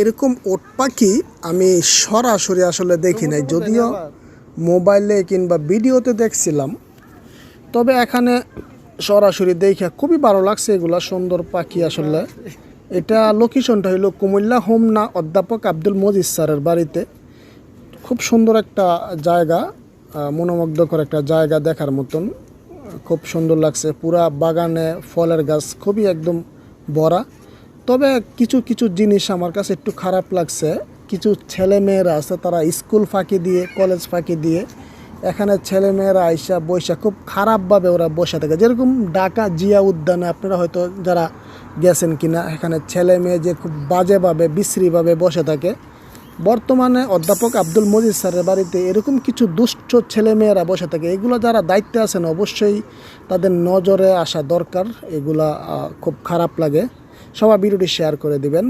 এরকম ওট পাখি আমি সরাসরি আসলে দেখি নাই। যদিও মোবাইলে কিংবা ভিডিওতে দেখছিলাম, তবে এখানে সরাসরি দেখে খুবই ভালো লাগছে এগুলা সুন্দর পাখি আসলে। এটা লোকেশনটা হলো কুমিল্লা হোমনা অধ্যাপক আব্দুল মজিদ স্যারের বাড়িতে। খুব সুন্দর একটা জায়গা মনোমুগ্ধকর একটা জায়গা দেখার মতন। খুব সুন্দর লাগছে, পুরা বাগানে ফলের গাছ খুবই একদম ভরা। তবে কিছু কিছু জিনিস আমার কাছে একটু খারাপ লাগছে। কিছু ছেলে মেয়েরা আছে, তারা স্কুল ফাঁকি দিয়ে, কলেজ ফাঁকি দিয়ে, এখানে ছেলে মেয়েরা আইসা বৈশা খুব খারাপভাবে ওরা বসে থাকে। যেরকম ঢাকা জিয়া উদ্যানে আপনারা হয়তো যারা গেছেন কিনা, এখানে ছেলে মেয়ে যে খুব বাজেভাবে, বিশ্রীভাবে বসে থাকে। বর্তমানে অধ্যাপক আব্দুল মজিদ স্যারের বাড়িতে এরকম কিছু দুষ্ট ছেলেমেয়েরা বসে থাকে। এগুলো যারা দায়িত্বে আছেন, অবশ্যই তাদের নজরে আসা দরকার। এগুলা খুব খারাপ লাগে। সবাই ভিডিওটি শেয়ার করে দিবেন।